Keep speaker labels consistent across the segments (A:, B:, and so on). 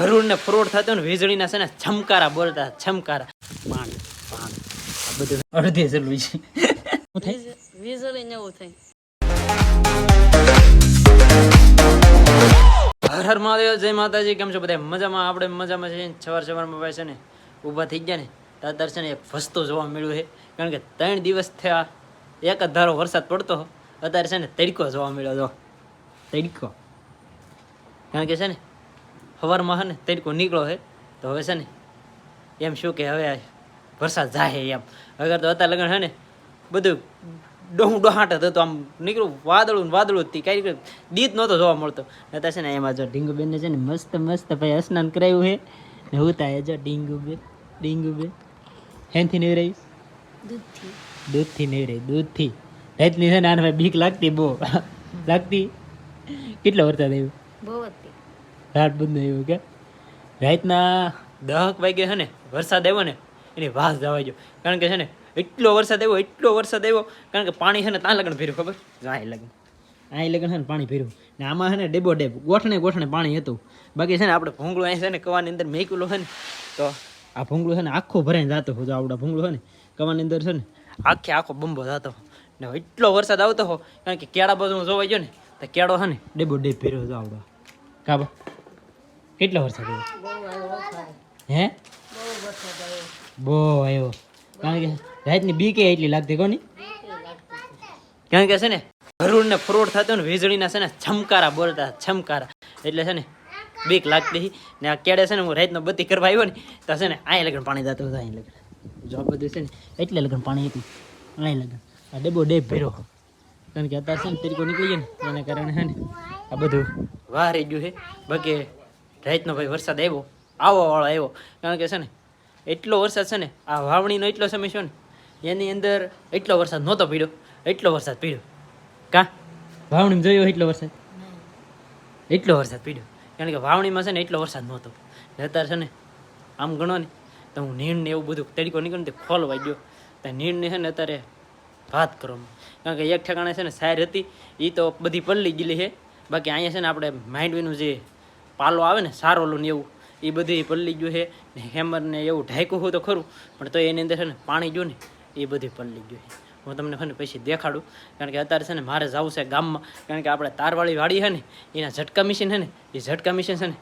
A: ભરૂડ ને ફ્રોડ થતો ને વીજળીના છે ને છમકારા બોલતા છમકારા. પાણી પાણી આ બધું અડધે જરૂરી છે. શું થાય
B: વીજળી ને એવું થાય.
A: હર હર મહાદેવ જય માતાજી કેમ છો બધા મજામાં? આપણે મજામાં છીએ સવાર સવારમાં ભાઈ છે ને ઊભા થઈ ગયા ને તો અત્યારે છે ને એક વસ્તુ જોવા મળ્યું છે. કારણ કે ત્રણ દિવસ થયા એક જ ધારો વરસાદ પડતો. અત્યારે છે ને તડકો જોવા મળ્યો જો. તડકો. કારણ કે છે ને સવારમાં છે ને તડકો નીકળો છે તો હવે છે ને એમ શું કે હવે વરસાદ જાય એમ. અગર તો અત્યારે લગ્ન છે ને બધું ડોહું ડોહાટ હતો તો આમ નીકળું વાદળું ને વાદળું હતી કઈ દીત નહોતો જોવા મળતો. અત્યારે છે ને એમાં જો ડીંગુબેનને છે ને મસ્ત મસ્ત ભાઈ સ્નાન કરાવ્યું છે ને હું તા જો ડીંગુબેન ડીંગુબેન હેનથી નહીં રહી?
B: દૂધથી.
A: દૂધથી નહીં રહી દૂધથી. રાતની છે ને આને ભાઈ બીક લાગતી બહુ. લાગતી? કેટલો વરસાદ આવ્યો?
B: બહુ હતી
A: રાત બંધ એવું કે? રાતના દહક વાગે છે ને, વરસાદ આવ્યો ને, એની વાસ જવા જો કારણ કે છે ને, એટલો વરસાદ આવ્યો, એટલો વરસાદ આવ્યો, કારણ કે પાણી છે ને ત્યાં લગન ભર્યું, ખબર? અહીં લગન. અહીં લગન છે ને પાણી ભર્યું. ને આમાં છે ને ડેબો ડેબ, ગોઠણે ગોઠણે પાણી હતું. બાકી છે ને આપણે ભૂંગળું અહીં છે ને કવાની અંદર મેકેલું છે ને, તો આ ભૂંગળું છે ને આખું ભરાઈને જતો હતો આપણા ભૂંગળું છે ને, કવાની અંદર છે ને, આખે આખો બંબો જતો ને એટલો વરસાદ આવતો હો કારણ કે કેળા બધું જોવાઈ જોવા ગયો ને, તો કેળો છે ને ડેબો ડેબ ભર્યો જો આવડો. કાબા કેટલો વરસાદ આવ્યો હે?
B: બહુ આવ્યો.
A: કારણ કે રાતની બીકે એટલી લાગતી કોની? કારણ કે છે ને ભરૂડ ને ફ્રોડ થતો ને વીજળીના છે ને છમકારા બોલતા, છમકારા. એટલે છે ને, બીક લાગતી ને આ કેડે છે ને હું રાતનો બત્તી કરવા આવ્યો ને, તો છે ને અહીં લગન પાણી જતું હતું અહીં લગન. જો આ બધું છે ને, એટલે લગન પાણી હતું અહીં લગન. આ ડબ્બો ડેબ ભેરો કારણ કે અત્યારે છે ને તરીકો નીકળી ગયો ને, એના કારણે છે ને આ બધું વાહ રહી ગયું છે. બાકી રાતનો ભાઈ વરસાદ આવ્યો આવો વાળો આવ્યો. કારણ કે છે ને એટલો વરસાદ છે ને આ વાવણીનો એટલો સમય છે ને એની અંદર એટલો વરસાદ નહોતો પીડ્યો એટલો વરસાદ પીડ્યો. કા? વાવણીમાં જોયો એટલો વરસાદ? એટલો વરસાદ પીડ્યો. કારણ કે વાવણીમાં છે ને એટલો વરસાદ નહોતો. અત્યારે છે ને આમ ગણો ને તો હું નીણ ને એવું બધું તરીકો નીકળ્યો ને તે ખોલવા ગયો. તો નીણને છે ને અત્યારે વાત કરો કારણ કે એક ઠેકાણે છે ને સાયર હતી એ તો બધી પલ્લી ગયેલી છે. બાકી અહીંયા છે ને આપણે માંડવીનું જે પાલો આવે ને સારોલું ને એવું એ બધું પલ્લી ગયું છે ને હેમર ને એવું ઢાંક્યું હોય તો ખરું પણ તો એની અંદર છે ને પાણી ગયું ને એ બધું પલ્લી ગયું છે હું તમને છે ને પછી દેખાડું કારણ કે અત્યારે છે ને મારે જવું છે ગામમાં કારણ કે આપણે તારવાળી વાડી છે ને એના ઝટકા મશીન છે ને એ ઝટકા મશીન છે ને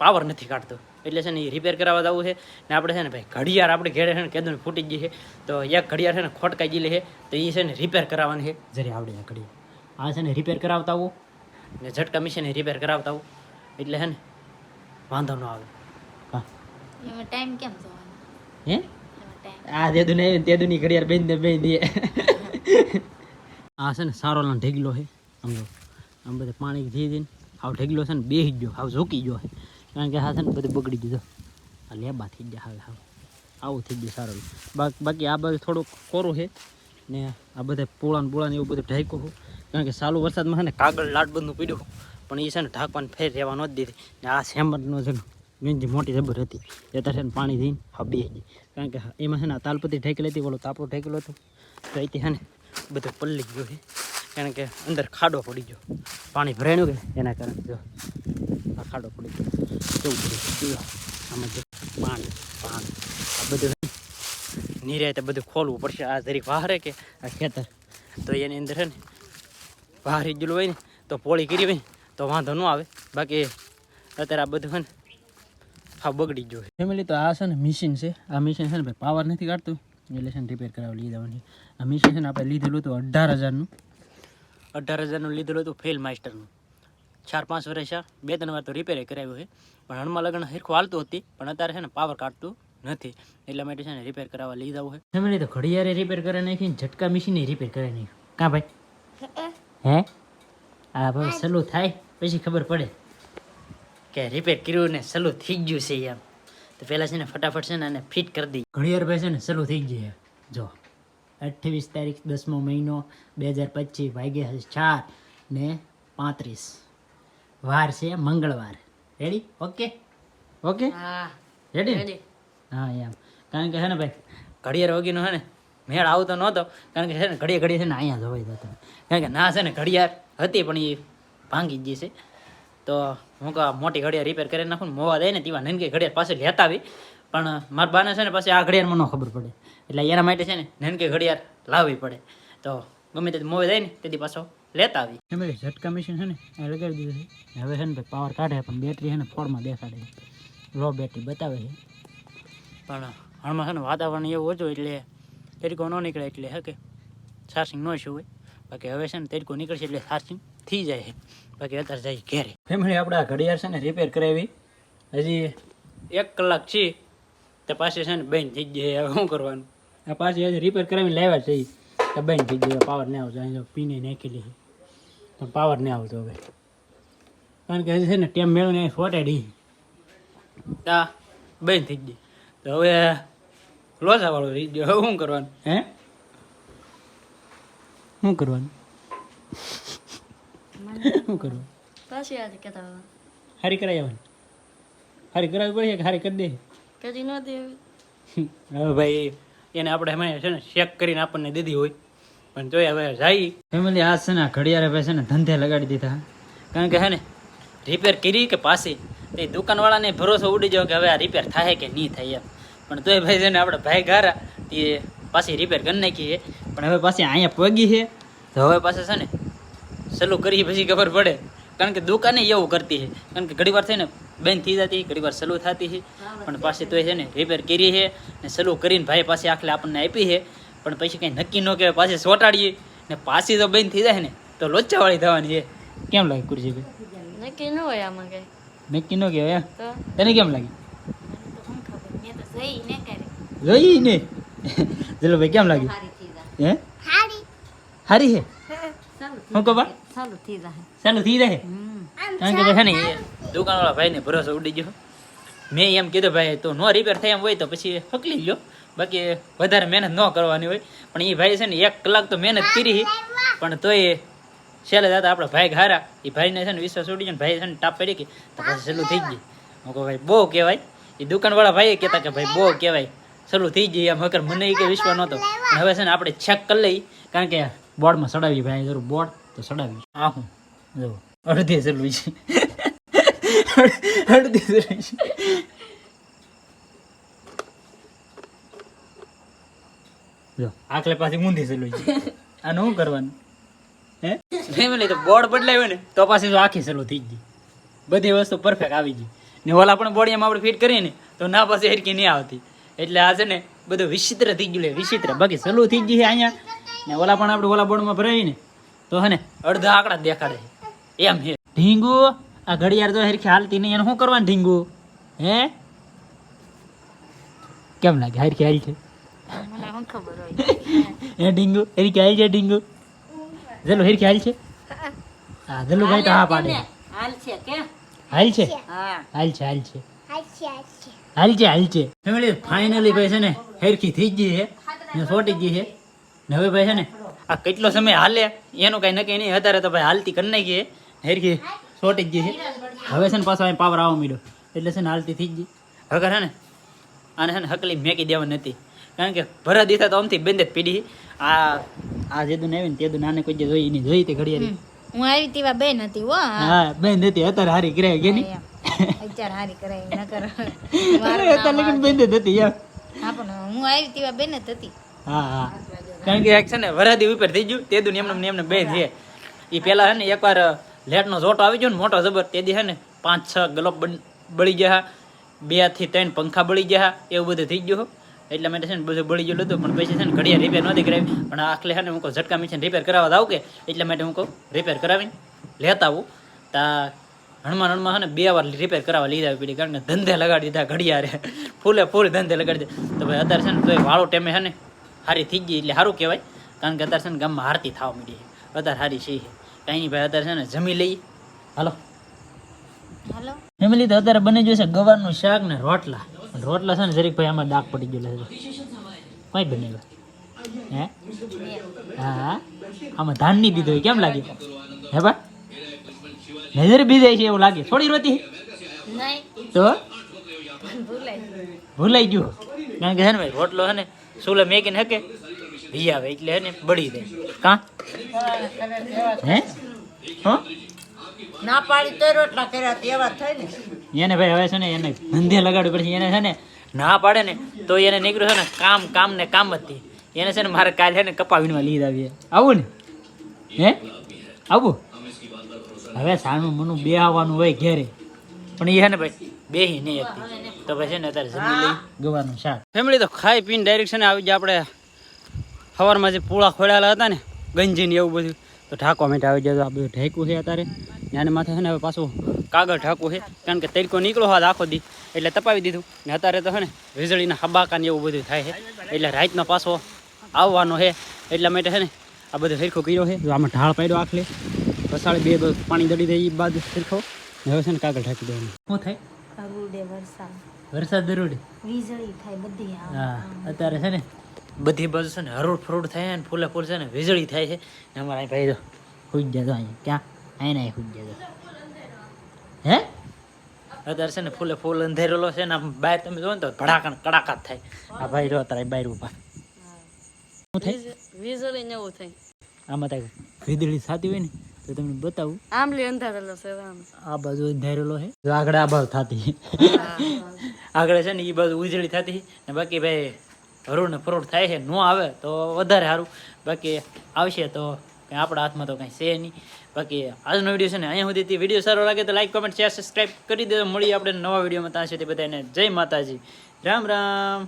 A: પાવર નથી કાઢતો એટલે છે ને એ રિપેર કરાવવા જવું છે ને આપણે છે ને ભાઈ ઘડિયાળ આપણે ઘેરે છે ને કેદું ફૂટી ગઈ છે તો એક ઘડિયાળ છે ને ખોટકાઈ ગયેલી છે તો એ છે ને રિપેર કરાવવાની છે જરી આવડે ઘડિયાળ આ છે ને રિપેર કરાવતા આવું ને ઝટકા મશીન રિપેર કરાવતા આવું એટલે છે ને વાંધો ન આવે. હા.
B: એમાં ટાઈમ કેમ જોવાનો?
A: હે? આ દે દુને તે દુની ઘડિયાળ બેન દે બેન દે આ છે ને સારો લાન ઢેગલો છે આમ જો આમ બધે પાણી ધીરે ધીરે હાવ ઢેગલો છે ને બેહી ગયો હાવ ઝોકી ગયો હે. કારણ કે હા છે ને બધું બગડી ગયું આ લેબા થઈ ગયા હવે હાવ. આવું થઈ ગયું સારું બાકી બાકી આ બધું થોડુંક કોરું છે ને આ બધા પોળા ને બોળા ને એવું બધું ઢાંક્યું કારણ કે સારું વરસાદમાં છે ને કાગળ લાટ બધું પીડ્યું પણ એ છે ને ઢાંકવાની ફેર રહેવા નહોતી દીધી. ને આ સેમરનો છે ને મોટી જબર હતી. એ ત્યારે છે ને પાણી દઈને હા બે કારણ કે એમાં છે ને આ તાલપત્રી ઢેકેલી હતી, ઓલો તાપડો ઢેકેલો હતો. તો અહીંથી છે ને બધું પલ્લી ગયું છે. કારણ કે અંદર ખાડો પડી ગયો. પાણી ભરાણું કે એના કારણે જો આ ખાડો પડી ગયો. કેવું પડી ગયું? આમાં જો પાણી પાણી, આ બધું ને નિરાયતે બધું ખોલવું પડશે. આ જરીક વાહરે કે આ ખેતર. તો એની અંદર છે ને વાહરી ગયેલું હોય ને, તો પોળી કરી હોય ને તો વાંધો ન આવે. બાકી અત્યારે આ બધું છે ને હા બગડી ગયું ફેમિલી તો આ છે ને મિશીન છે. આ મિશીન છે ને ભાઈ પાવર નથી કાઢતું. એટલે છે ને રિપેર કરાવી લઈ જવાની. આ મિશીન છે ને આપણે લીધેલું હતું અઢાર હજારનું. અઢાર હજારનું લીધેલું હતું ફેલ માસ્ટરનું ચાર પાંચ વર્ષ બે ત્રણ વાર તો રિપેર કરાવ્યું છે. પણ હણમાં લગ્ન હરખું હાલતું હતી. પણ અત્યારે છે ને પાવર કાઢતું નથી. એટલા માટે છે ને રિપેર કરાવવા લઈ જવું છે. ફેમિલી તો ઘડિયાળે રિપેર કરે નાખી ને ઝટકા મશીન રિપેર કરે નાખ્યું કાં ભાઈ? હે? આ ભાઈ સલું થાય? પછી ખબર પડે કે રિપેર કર્યું ને સલું થઈ ગયું છે એમ. તો પહેલાં છે ને ફટાફટ છે ને આને ફિટ કરી દઈએ. ઘડિયાળ ભાઈ છે ને સલું થઈ ગયું જો અઠ્ઠાવીસ તારીખ દસમો મહિનો બે હજાર પચીસ વાગ્યા છે ચાર ને પાંત્રીસ. વાર છે મંગળવાર. રેડી ઓકે ઓકે
B: હા.
A: રેડી. હા એમ. કારણ કે છે ને ભાઈ ઘડિયાળ વગીનો છે ને મેળ આવતો નહોતો. કારણ કે છે ને ઘડીએ ઘડીએ છે ને અહીંયા જોવાઈ જતો કારણ કે ના છે ને ઘડિયાળ હતી પણ એ ભાંગી જ ગઈ છે તો હું કહું મોટી ઘડિયાળ રિપેર કરી નાખું ને મોવા દે ને તેવા નનકી ઘડિયાળ પાસે લેતા આવી. પણ મારા બાને છે ને પછી આ ઘડિયાળમાં ન ખબર પડે. એટલે એના માટે છે ને નનકી ઘડિયાળ લાવવી પડે. તો ગમે તે મોવે જાય ને તેથી પાછો લેતા આવી. એમ ઝટકા મશીન છે ને એ લગાડી દીધું છે. હવે છે ને પાવર કાઢે પણ બેટરી છે ને ફોરમાં દેખાડે છે. લો બેટરી બતાવે છે. પણ હાલમાં છે ને વાતાવરણ એવું ઓછું એટલે તરીકો ન નીકળે એટલે હે કે ચાર્જિંગ ન શું હોય. બાકી હવે છે ને તરીકો નીકળશે એટલે ચાર્જિંગ થઈ જાય બાકી અત્યારે જાય ઘેરે. ફેમિલી, આપણે આ ઘડિયાળ છે ને રિપેર કરાવી. હજી એક કલાક છે. તો પાછી છે ને બેન થઈ જાય શું કરવાનું? પાછી હજી રિપેર કરાવીને લાવ્યા છે. તો બેન થઈ જાય પાવર નહીં આવતો. અહીં પીને નાખેલી પણ પાવર નહીં આવતો હવે. કારણ કે હજી છે ને ટેમ મેળવીને ફોટાડી તા બેન થઈ ગઈ. તો હવે લોસા વાળો રહી ગયો. હવે શું કરવાનું? હે? શું કરવાનું? શું કરવાનું?
B: પાછી આજે કેતા
A: હારી કરાવી આવવાની. હારી કરાવવી પડે કે હારી કરી દે?
B: કદી ન દે
A: હવે. ભાઈ એને આપણે હમણાં છે ને ચેક કરીને આપણને દીધી હોય. પણ તોય હવે જાય. ફેમિલી આ છે ને ઘડિયાળે ભાઈ છે ને ધંધે લગાડી દીધા. કારણ કે હે ને રિપેર કરી કે પાછી તે દુકાનવાળાને ભરોસો ઉડી જાવ કે હવે આ રિપેર થાય કે નહીં થાય એમ. પણ તોય ભાઈ છે ને આપણે ભાઈ ગારા તે પાછી રિપેર કરી નાખી છે. પણ હવે પાછી અહીંયા પગી છે. તો હવે પાછા છે ને સલું કરી પછી ખબર પડે. કારણ કે દુકાને એવું કરતી છે. કારણ કે ઘણી વાર છે ને બેન થઈ જતી ઘણી વાર સલું થતી છે. પણ પાછી તોય છે ને રિપેર કરી છે ને સલું કરીને ભાઈ પાસે આખલે આપણને આપી છે. પણ પછી કંઈ નક્કી ન કહેવાય પાછી સોટાડીએ. ને પાછી તો બેન થઈ જાય ને તો લોચાવાળી થવાની છે. કેમ લાગે કુરજી ભાઈ?
B: નક્કી ન હોય આમાં કઈ.
A: નક્કી ન કહેવાય તને કેમ લાગે?
B: લઈ જોઈ ને?
A: ચલો ભાઈ કેમ લાગ્યું? હે? હારી. છે શું કહો બા?
B: ચાલુ થઈ જાય.
A: ચાલુ થઈ રહે કારણ કે છે ને દુકાનવાળા ભાઈને ભરોસો ઉડી ગયો. મેં એમ કીધું ભાઈ તો નો રિપેર થાય એમ હોય તો પછી હકલી લ્યો. બાકી વધારે મહેનત ન કરવાની હોય. પણ એ ભાઈ છે ને એક કલાક તો મહેનત કરી. પણ તોય છેલ્લે દાદા આપણા ભાઈ હારા. એ ભાઈને છે ને વિશ્વાસ ઉડી ગયો ને ભાઈ છે ને ટાપ પડી કે તો પછી સલું થઈ ગયું. હું કહું ભાઈ બહુ કહેવાય. એ દુકાનવાળા ભાઈએ કહેતા કે ભાઈ બહુ કહેવાય. સલું થઈ ગઈ એમ. હકર મને કે વિશ્વાસ નહોતો. હવે છે ને આપણે ચેક કરી લઈ. કારણ કે બોર્ડમાં સડાવી ભાઈ, જરૂર બોર્ડ તો સડાવી આ હું? જો અડધી સલું છે. અડધી સલું છે. જો આખલે પાછી મૂંધી સલું છે આનું શું કરવાનું? હે? ફેમિલી તો બોર્ડ બદલાવ્યો ને, તો પાછી આખી સલું થઈ ગઈ. બધી વસ્તુ પરફેક્ટ આવી ગઈ. ને ઓલા પણ બોડીમાં આપણે ફિટ કરીએ ને, તો ના પાછી હેરકી નહીં આવતી. એટલે આ છે ને બધું વિચિત્ર થઈ ગયું વિચિત્ર. બાકી સલું થઈ ગયું છે અહીંયા. ને ઓલા પણ આપણે ઓલા બોર્ડમાં ભરાવી ને તો હે ને અડધા આંકડા દેખાડે છે. એમ હે ઢીંગુ આ ઘડિયાળ તો હેરખી હાલતી નહીં એને શું કરવાનું ઢીંગુ? હે? કેમ લાગે? હરખી હાલ છે એ ઢીંગુ? હરખી હાલ છે ઢીંગુ? જલો હરખી હાલ છે હા જલો ભાઈ તો હા પાડે.
B: હાલ છે કે?
A: હાલ છે
B: હા.
A: હાલ છે હાલ છે હાલ છે હાલ છે ફેમિલી ફાઇનલી ભાઈ છે ને હેરખી થઈ ગઈ છે ને સોટી ગઈ છે. ને હવે ભાઈ છે ને આ કેટલો સમય હાલે એનું કઈ નક્કી નહીં. અત્યારે તો ભાઈ હાલતી કરી નાખીએ હેરખી સોટી જ ગઈ છે. હવે છે ને પાછો અહીં પાવર આવવા મળ્યો એટલે છે ને હાલતી થઈ ગઈ. હવે છે ને આને છે ને હકલી મેકી દેવાની નથી કારણ કે ભરા દીધા તો આમથી બંધ જ પીડી. આ આ જેદુ ને આવી ને તેદું નાને કોઈ જે જોઈ નહીં. જોઈ તે ઘડિયાળી.
B: હું આવી તેવા બેન હતી હો.
A: હા બેન હતી અત્યારે હારી ગ્રે કે નહીં
B: હારી કરે ન કર.
A: અરે અત્યારે લગન બેન જ હતી યાર
B: હા પણ હું આવી તેવા બેન જ હતી.
A: હા હા. કારણ કે એક છે ને વરાદી ઉપર થઈ ગયું તે દુન એમને ને એમને બે છે. એ પેલા ને એકવાર લેટનો જોટો આવી ગયો ને મોટો જબર તે દી ને પાંચ છ ગલોબ બળી ગયા. બેથી ત્રણ પંખા બળી ગયા એવું બધું થઈ ગયું એટલા માટે છે ને બધું બળી ગયેલું હતું પણ પછી છે ને ઘડિયા રિપેર નહોતી કરાવી. પણ આખલે છે ને હું કહું ઝટકા મિશન રિપેર કરાવવા જાવ કે? એટલા માટે હું કહું રિપેર કરાવીને લેતા આવું. તા હણમાં હણમાં છે ને બે વાર રિપેર કરાવવા લીધા પડી કારણ કે ધંધે લગાડી દીધા ઘડિયાળે. ફૂલે ફૂલ ધંધે લગાડી દીધા. તો ભાઈ અત્યારે છે ને તોય વાળો ટેમે છે ને હારી થઈ ગઈ એટલે સારું કહેવાય કારણ કે અત્યારે છે ને ગામમાં હારતી થવા માંડી છે. અત્યારે હારી છે કાંઈ નહીં ભાઈ અત્યારે છે ને જમી લઈ હાલો.
B: હાલો.
A: ફેમિલી તો અત્યારે બની જશે ગવારનું શાક ને રોટલા. રોટલા છે ને જરીક ભાઈ આમાં ડાક પડી ગયેલા છે. કઈ બનાવ્યા હે? હા હા. આમાં ધાન નહીં દીધું કેમ લાગ્યું? હે બા નજર બી જાય છે એવું લાગે. થોડી રોતી. તો? ભૂલાઈ ગયું. કારણ કે છે ને ભાઈ રોટલો છે ને સુલે મેકીને હકે ભી આવે એટલે હે ને બળી જાય. કા? હે? હો?
C: ના પાડી તો રોટલા કર્યા તેવા થાય ને.
A: એને ભાઈ હવે છે ને એને ધંધે લગાડવું પડશે. એને છે ને ના પાડે ને તો એને નીકળ્યું છે ને કામ કામ ને કામ હતી એને છે ને મારે કાલે છે ને કપા વીણવા લીધ આવીએ. આવું ને? હે? આવું? હવે સાનું મનું બે આવવાનું હોય ઘેરે. પણ એ છે ને ભાઈ, બેહી નહીં હતી. તો પછી ને અત્યારે જમી લઈ ગવાનું શાક. ફેમિલી તો ખાઈ પીને ડાયરેક્ટ છે ને આવી જાય આપણે સવારમાં જે પૂળા ખોડાયેલા હતા ને, ગંજી ને એવું બધું, તો ઢાંકવા માટે આવી જાય આ બધું ઢાંકવું છે અત્યારે. ને માથે છે ને હવે પાછું કાગળ ઢાંકવું છે, કારણ કે તડકો નીકળો હાથ આખો દી, એટલે તપાવી દીધું. ને અત્યારે તો છે ને વીજળીના હબાકા ને એવું બધું થાય છે, એટલે રાતનો પાછો આવવાનો છે, એટલા માટે છે ને આ બધું સરખું કર્યો છે. આમાં ઢાળ પાડ્યો આખલે. કસાળે બે પાણી દડી દે એ બાદ સરખો હવે છે ને કાગળ ઢાંકી દેવાનું. શું થાય?
B: વરસાદ.
A: વરસાદ દરોડે
B: વીજળી થાય બધી
A: હા. અત્યારે છે ને બધી બાજુ છે ને હરોડ ફરોડ થાય ને ફૂલે ફૂલ છે ને વીજળી થાય છે. ને અમારા અહીં ભાઈ તો હુઈ જતો અહીંયા. ક્યાં? અહીં નહીં હુઈ જતો હે? અત્યારે છે ને ફૂલે ફૂલ અંધેરેલો છે ને આમ બહાર તમે જોવો ને તો ભડાકણ કડાકા થાય. આ ભાઈ રહ્યો અત્યારે બહાર ઊભા શું થાય?
D: વીજળી ને એવું થાય.
A: આમાં થાય વીજળી થતી હોય ને તો તમને બતાવું.
D: આંબલી અંધારેલો છે આમ
A: આ બાજુ અંધારેલો છે. આગળ આ બાજુ થતી. આગળ છે ને એ બાજુ ઉજળી થતી. ને બાકી ભાઈ હરોડ ને ફરોડ થાય છે નો આવે તો વધારે સારું. બાકી આવશે તો કંઈ આપણા હાથમાં તો કંઈ છે નહીં. બાકી આજનો વીડિયો છે ને અહીંયા સુધી વીડિયો સારો લાગે તો લાઈક કોમેન્ટ શેર સબસ્ક્રાઈબ કરી દેજો. મળીએ આપણે નવા વિડીયોમાં. ત્યાં સુધી બધાને જય માતાજી. રામ રામ.